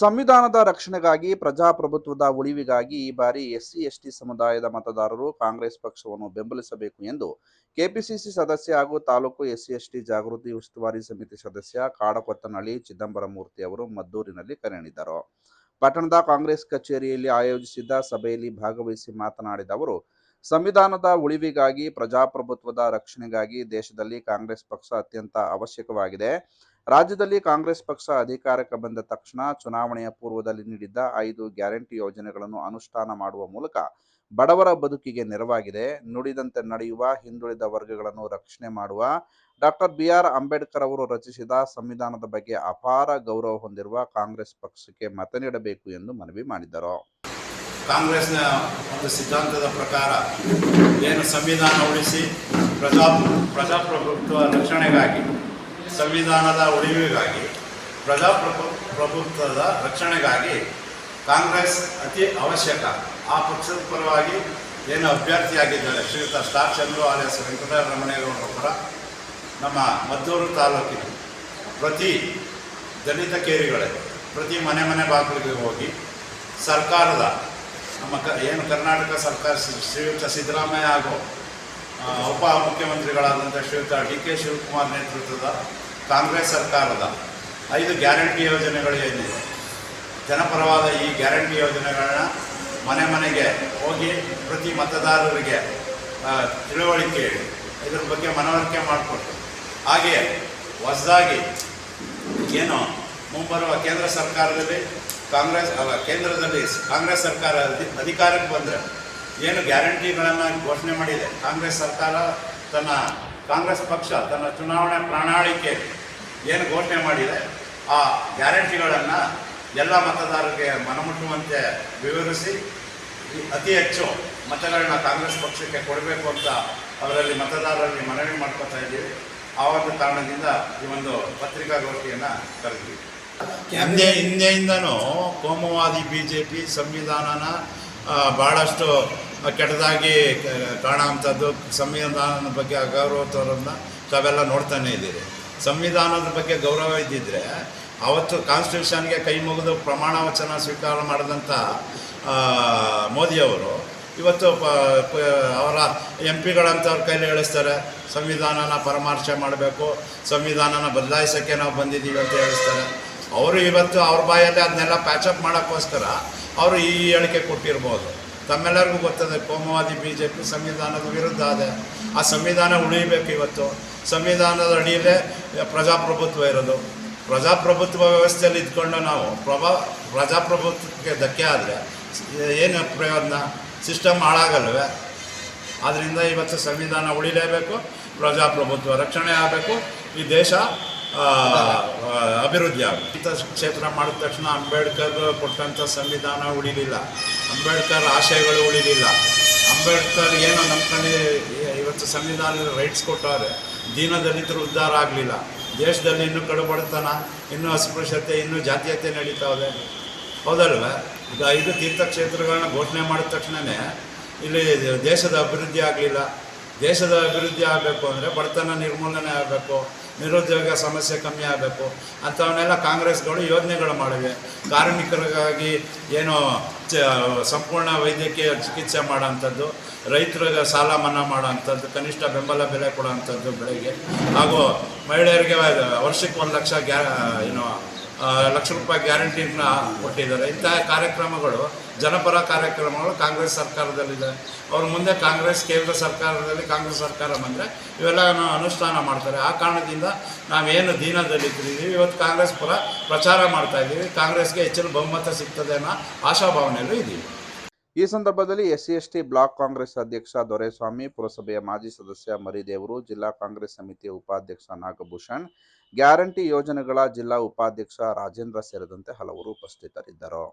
ಸಂವಿಧಾನದ ರಕ್ಷಣೆಗಾಗಿ, ಪ್ರಜಾಪ್ರಭುತ್ವದ ಉಳಿವಿಗಾಗಿ ಈ ಬಾರಿ ಎಸ್ಸಿ, ಎಸ್ಟಿ ಸಮುದಾಯದ ಮತದಾರರು ಕಾಂಗ್ರೆಸ್ ಪಕ್ಷವನ್ನು ಬೆಂಬಲಿಸಬೇಕು ಎಂದು ಕೆಪಿಸಿಸಿ ಸದಸ್ಯ ಹಾಗೂ ತಾಲೂಕು ಎಸ್ಸಿ, ಎಸ್ಟಿ ಜಾಗೃತಿ ಉಸ್ತುವಾರಿ ಸಮಿತಿ ಸದಸ್ಯ ಕಾಡಕೊತ್ತನಹಳ್ಳಿ ಚಿದಂಬರಮೂರ್ತಿ ಅವರು ಮದ್ದೂರಿನಲ್ಲಿ ಕರೆ ನೀಡಿದರು. ಪಟ್ಟಣದ ಕಾಂಗ್ರೆಸ್ ಕಚೇರಿಯಲ್ಲಿ ಆಯೋಜಿಸಿದ್ದ ಸಭೆಯಲ್ಲಿ ಭಾಗವಹಿಸಿ ಮಾತನಾಡಿದ ಅವರು, ಸಂವಿಧಾನದ ಉಳಿವಿಗಾಗಿ, ಪ್ರಜಾಪ್ರಭುತ್ವದ ರಕ್ಷಣೆಗಾಗಿ ದೇಶದಲ್ಲಿ ಕಾಂಗ್ರೆಸ್ ಪಕ್ಷ ಅತ್ಯಂತ ಅವಶ್ಯಕವಾಗಿದೆ. ರಾಜ್ಯದಲ್ಲಿ ಕಾಂಗ್ರೆಸ್ ಪಕ್ಷ ಅಧಿಕಾರಕ್ಕೆ ಬಂದ ತಕ್ಷಣ ಚುನಾವಣೆಯ ಪೂರ್ವದಲ್ಲಿ ನೀಡಿದ್ದ ಐದು ಗ್ಯಾರಂಟಿ ಯೋಜನೆಗಳನ್ನು ಅನುಷ್ಠಾನ ಮಾಡುವ ಮೂಲಕ ಬಡವರ ಬದುಕಿಗೆ ನೆರವಾಗಿದೆ. ನುಡಿದಂತೆ ನಡೆಯುವ, ಹಿಂದುಳಿದ ವರ್ಗಗಳನ್ನು ರಕ್ಷಣೆ ಮಾಡುವ ಡಾಕ್ಟರ್ ಬಿ ಆರ್ ಅಂಬೇಡ್ಕರ್ ಅವರು ರಚಿಸಿದ ಸಂವಿಧಾನದ ಬಗ್ಗೆ ಅಪಾರ ಗೌರವ ಹೊಂದಿರುವ ಕಾಂಗ್ರೆಸ್ ಪಕ್ಷಕ್ಕೆ ಮತ ನೀಡಬೇಕು ಎಂದು ಮನವಿ ಮಾಡಿದರು ಕಾಂಗ್ರೆಸ್ನ ಒಂದು ಸಿದ್ಧಾಂತದ ಪ್ರಕಾರ ಏನು ಸಂವಿಧಾನ ಉಳಿಸಿ ಪ್ರಜಾ ಪ್ರಜಾಪ್ರಭುತ್ವ ರಕ್ಷಣೆಗಾಗಿ ಸಂವಿಧಾನದ ಉಳಿವಿಗಾಗಿ ಪ್ರಜಾಪ್ರಭು ಪ್ರಭುತ್ವದ ರಕ್ಷಣೆಗಾಗಿ ಕಾಂಗ್ರೆಸ್ ಅತಿ ಅವಶ್ಯಕ. ಆ ಪಕ್ಷದ ಪರವಾಗಿ ಏನು ಅಭ್ಯರ್ಥಿಯಾಗಿದ್ದಾರೆ? ಶ್ರೀಯುತ ಸ್ಟಾರ್ ಚಂದ್ರು, ಆರ್ ಎಸ್ ವೆಂಕಟರಮಣೇಗೌಡರ ಪರ ನಮ್ಮ ಮದ್ದೂರು ತಾಲೂಕಿನ ಪ್ರತಿ ದಲಿತ ಕೇರಿಗಳೇ ಪ್ರತಿ ಮನೆ ಮನೆ ಬಾಗಿಲಿಗೆ ಹೋಗಿ ಸರ್ಕಾರದ ನಮ್ಮ ಕ, ಏನು ಕರ್ನಾಟಕ ಸರ್ಕಾರ ಶ್ರೀ- ಶ್ರೀಯುತ ಸಿದ್ದರಾಮಯ್ಯ ಹಾಗೂ ಉಪ ಮುಖ್ಯಮಂತ್ರಿಗಳಾದಂಥ ಶ್ರೀಯುತ ಡಿ ಕೆ ಶಿವಕುಮಾರ್ ನೇತೃತ್ವದ ಕಾಂಗ್ರೆಸ್ ಸರ್ಕಾರದ ಐದು ಗ್ಯಾರಂಟಿ ಯೋಜನೆಗಳು ಏನಿದೆ? ಜನಪರವಾದ ಈ ಗ್ಯಾರಂಟಿ ಯೋಜನೆಗಳನ್ನ ಮನೆ ಮನೆಗೆ ಹೋಗಿ ಪ್ರತಿ ಮತದಾರರಿಗೆ ತಿಳುವಳಿಕೆ ಇದ್ರ ಬಗ್ಗೆ ಮನವರಿಕೆ ಮಾಡಿಕೊಟ್ಟು ಹಾಗೆಯೇ ಹೊಸದಾಗಿ ಏನು ಮುಂಬರುವ ಕೇಂದ್ರ ಸರ್ಕಾರದಲ್ಲಿ ಕಾಂಗ್ರೆಸ್ ಕೇಂದ್ರದಲ್ಲಿ ಕಾಂಗ್ರೆಸ್ ಸರ್ಕಾರ ಅಧಿಕಾರಕ್ಕೆ ಬಂದರೆ ಏನು ಗ್ಯಾರಂಟಿಗಳನ್ನು ಘೋಷಣೆ ಮಾಡಿದೆ. ಕಾಂಗ್ರೆಸ್ ಸರ್ಕಾರ ತನ್ನ ಕಾಂಗ್ರೆಸ್ ಪಕ್ಷ, ತನ್ನ ಚುನಾವಣೆ ಪ್ರಣಾಳಿಕೆ ಏನು ಘೋಷಣೆ ಮಾಡಿದೆ, ಆ ಗ್ಯಾರಂಟಿಗಳನ್ನು ಎಲ್ಲ ಮತದಾರರಿಗೆ ಮನಮುಟ್ಟುವಂತೆ ವಿವರಿಸಿ, ಅತಿ ಹೆಚ್ಚು ಮತಗಳನ್ನ ಕಾಂಗ್ರೆಸ್ ಪಕ್ಷಕ್ಕೆ ಕೊಡಬೇಕು ಅಂತ ಅವರಲ್ಲಿ ಮತದಾರರಲ್ಲಿ ಮನವಿ ಮಾಡ್ಕೊತಾ ಇದ್ದೀವಿ. ಆ ಒಂದು ಕಾರಣದಿಂದ ಈ ಒಂದು ಪತ್ರಿಕಾಗೋಷ್ಠಿಯನ್ನು ಕರೆದ್ವಿ ಹಿಂದೆ ಹಿಂದೆಯಿಂದನೂ ಕೋಮುವಾದಿ ಬಿ ಜೆ ಪಿ ಸಂವಿಧಾನನ ಭಾಳಷ್ಟು ಕೆಟ್ಟದಾಗಿ ಕಾಣೋವಂಥದ್ದು ಸಂವಿಧಾನದ ಬಗ್ಗೆ ಅಗೌರವ ತೋರೋದನ್ನ ತಾವೆಲ್ಲ ನೋಡ್ತಾನೆ ಇದ್ದೀರಿ. ಸಂವಿಧಾನದ ಬಗ್ಗೆ ಗೌರವ ಇದ್ದಿದ್ರೆ ಅವತ್ತು ಕಾನ್ಸ್ಟಿಟ್ಯೂಷನ್ಗೆ ಕೈ ಮುಗಿದು ಪ್ರಮಾಣ ವಚನ ಸ್ವೀಕಾರ ಮಾಡಿದಂಥ ಮೋದಿಯವರು ಇವತ್ತು ಅವರ ಎಂ ಪಿಗಳಂಥವ್ರ ಕೈಲಿ ಹೇಳಿಸ್ತಾರೆ, ಸಂವಿಧಾನನ ಪರಾಮರ್ಶೆ ಮಾಡಬೇಕು, ಸಂವಿಧಾನನ ಬದಲಾಯಿಸೋಕ್ಕೆ ನಾವು ಬಂದಿದ್ದೀವಿ ಅಂತ ಹೇಳಿಸ್ತಾರೆ. ಅವರು ಇವತ್ತು ಅವ್ರ ಬಾಯಲ್ಲಿ ಅದನ್ನೆಲ್ಲ ಪ್ಯಾಚಪ್ ಮಾಡೋಕ್ಕೋಸ್ಕರ ಅವರು ಈ ಹೇಳಿಕೆ ಕೊಟ್ಟಿರ್ಬೋದು. ತಮ್ಮೆಲ್ಲರಿಗೂ ಗೊತ್ತದೆ, ಕೋಮವಾದಿ ಬಿ ಜೆ ಪಿ ಸಂವಿಧಾನದ ವಿರುದ್ಧ ಅದೇ ಆ ಸಂವಿಧಾನ ಉಳಿಬೇಕು ಇವತ್ತು. ಸಂವಿಧಾನದ ಅಡಿಯಲ್ಲೇ ಪ್ರಜಾಪ್ರಭುತ್ವ ಇರೋದು. ಪ್ರಜಾಪ್ರಭುತ್ವ ವ್ಯವಸ್ಥೆಯಲ್ಲಿ ಇದ್ಕೊಂಡು ನಾವು ಪ್ರಭಾ, ಪ್ರಜಾಪ್ರಭುತ್ವಕ್ಕೆ ಧಕ್ಕೆ ಆದರೆ, ಏನು ಪ್ರಯೋಜನ? ಸಿಸ್ಟಮ್ ಹಾಳಾಗಲ್ವೇ? ಆದ್ದರಿಂದ ಇವತ್ತು ಸಂವಿಧಾನ ಉಳಿಲೇಬೇಕು, ಪ್ರಜಾಪ್ರಭುತ್ವ ರಕ್ಷಣೆ ಆಗಬೇಕು. ಈ ದೇಶ ಅಭಿವೃದ್ಧಿ ಆಗುತ್ತೆ ಇಂಥ ಕ್ಷೇತ್ರ ಮಾಡಿದ ತಕ್ಷಣ ಅಂಬೇಡ್ಕರ್ ಕೊಟ್ಟಂಥ ಸಂವಿಧಾನ ಉಳಿಲಿಲ್ಲ. ಅಂಬೇಡ್ಕರ್ ಆಶಯಗಳು ಉಳಿಲಿಲ್ಲ. ಅಂಬೇಡ್ಕರ್ ಏನು ನಂಬ್ಕೊಂಡು ಇವತ್ತು ಸಂವಿಧಾನದ ರೈಟ್ಸ್ ಕೊಟ್ಟವ್ರೆ. ದೀನ ದಲಿತರು ಉದ್ಧಾರ ಆಗಲಿಲ್ಲ. ದೇಶದಲ್ಲಿ ಇನ್ನೂ ಕಡುಬಡತನ, ಇನ್ನೂ ಅಸ್ಪೃಶ್ಯತೆ, ಇನ್ನೂ ಜಾತೀಯತೆ ನಡೀತಾವೆ ಹೌದಲ್ವೇ? ಈಗ ಐದು ತೀರ್ಥಕ್ಷೇತ್ರಗಳನ್ನ ಘೋಷಣೆ ಮಾಡಿದ ತಕ್ಷಣವೇ ಇಲ್ಲಿ ದೇಶದ ಅಭಿವೃದ್ಧಿ ಆಗಲಿಲ್ಲ. ದೇಶದ ಅಭಿವೃದ್ಧಿ ಆಗಬೇಕು ಅಂದರೆ ಬಡತನ ನಿರ್ಮೂಲನೆ ಆಗಬೇಕು. ನಿರುದ್ಯೋಗ ಸಮಸ್ಯೆ ಕಮ್ಮಿ ಆಗಬೇಕು. ಅಂಥವನ್ನೆಲ್ಲ ಕಾಂಗ್ರೆಸ್ಗಳು ಯೋಜನೆಗಳು ಮಾಡಿವೆ. ಕಾರ್ಮಿಕರಿಗಾಗಿ ಏನು ಚ, ಸಂಪೂರ್ಣ ವೈದ್ಯಕೀಯ ಚಿಕಿತ್ಸೆ ಮಾಡೋಂಥದ್ದು ರೈತರಿಗೆ ಸಾಲ ಮನ್ನಾ ಮಾಡೋಂಥದ್ದು ಕನಿಷ್ಠ ಬೆಂಬಲ ಬೆಲೆ ಕೊಡೋಂಥದ್ದು ಬೆಳೆಗೆ. ಹಾಗೂ ಮಹಿಳೆಯರಿಗೆ ವರ್ಷಕ್ಕೆ ಒಂದು ಲಕ್ಷ ಗ್ಯಾ, ಏನು ಲಕ್ಷ ರೂಪಾಯಿ ಗ್ಯಾರಂಟಿನ ಕೊಟ್ಟಿದ್ದಾರೆ. ಇಂತಹ ಕಾರ್ಯಕ್ರಮಗಳು, ಜನಪರ ಕಾರ್ಯಕ್ರಮಗಳು ಕಾಂಗ್ರೆಸ್ ಸರ್ಕಾರದಲ್ಲಿದೆ. ಅವ್ರ ಮುಂದೆ ಕಾಂಗ್ರೆಸ್, ಕೇಂದ್ರ ಸರ್ಕಾರದಲ್ಲಿ ಕಾಂಗ್ರೆಸ್ ಸರ್ಕಾರ ಬಂದರೆ ಇವೆಲ್ಲ ಅನುಷ್ಠಾನ ಮಾಡ್ತಾರೆ. ಆ ಕಾರಣದಿಂದ ನಾವೇನು ದೀನದಲ್ಲಿದ್ದೀವಿ, ಇವತ್ತು ಕಾಂಗ್ರೆಸ್ ಪರ ಪ್ರಚಾರ ಮಾಡ್ತಾ ಇದ್ದೀವಿ. ಕಾಂಗ್ರೆಸ್ಗೆ ಹೆಚ್ಚಿನ ಬಹುಮತ ಸಿಗ್ತದೆ ಅನ್ನೋ ಆಶಾಭಾವನೆಯಲ್ಲೂ ಇದ್ದೀವಿ ಈ ಸಂದರ್ಭದಲ್ಲಿ ಎಸ್ಸಿ, ಎಸ್ಟಿ, ಬ್ಲಾಕ್ ಕಾಂಗ್ರೆಸ್ ಅಧ್ಯಕ್ಷ ದೊರೆಸ್ವಾಮಿ, ಪುರಸಭೆಯ ಮಾಜಿ ಸದಸ್ಯ ಮರಿದೇವರು, ಜಿಲ್ಲಾ ಕಾಂಗ್ರೆಸ್ ಸಮಿತಿಯ ಉಪಾಧ್ಯಕ್ಷ ನಾಗಭೂಷಣ್, ಗ್ಯಾರಂಟಿ ಯೋಜನೆಗಳ ಜಿಲ್ಲಾ ಉಪಾಧ್ಯಕ್ಷ ರಾಜೇಂದ್ರ ಸೇರಿದಂತೆ ಹಲವರು ಉಪಸ್ಥಿತರಿದ್ದರು.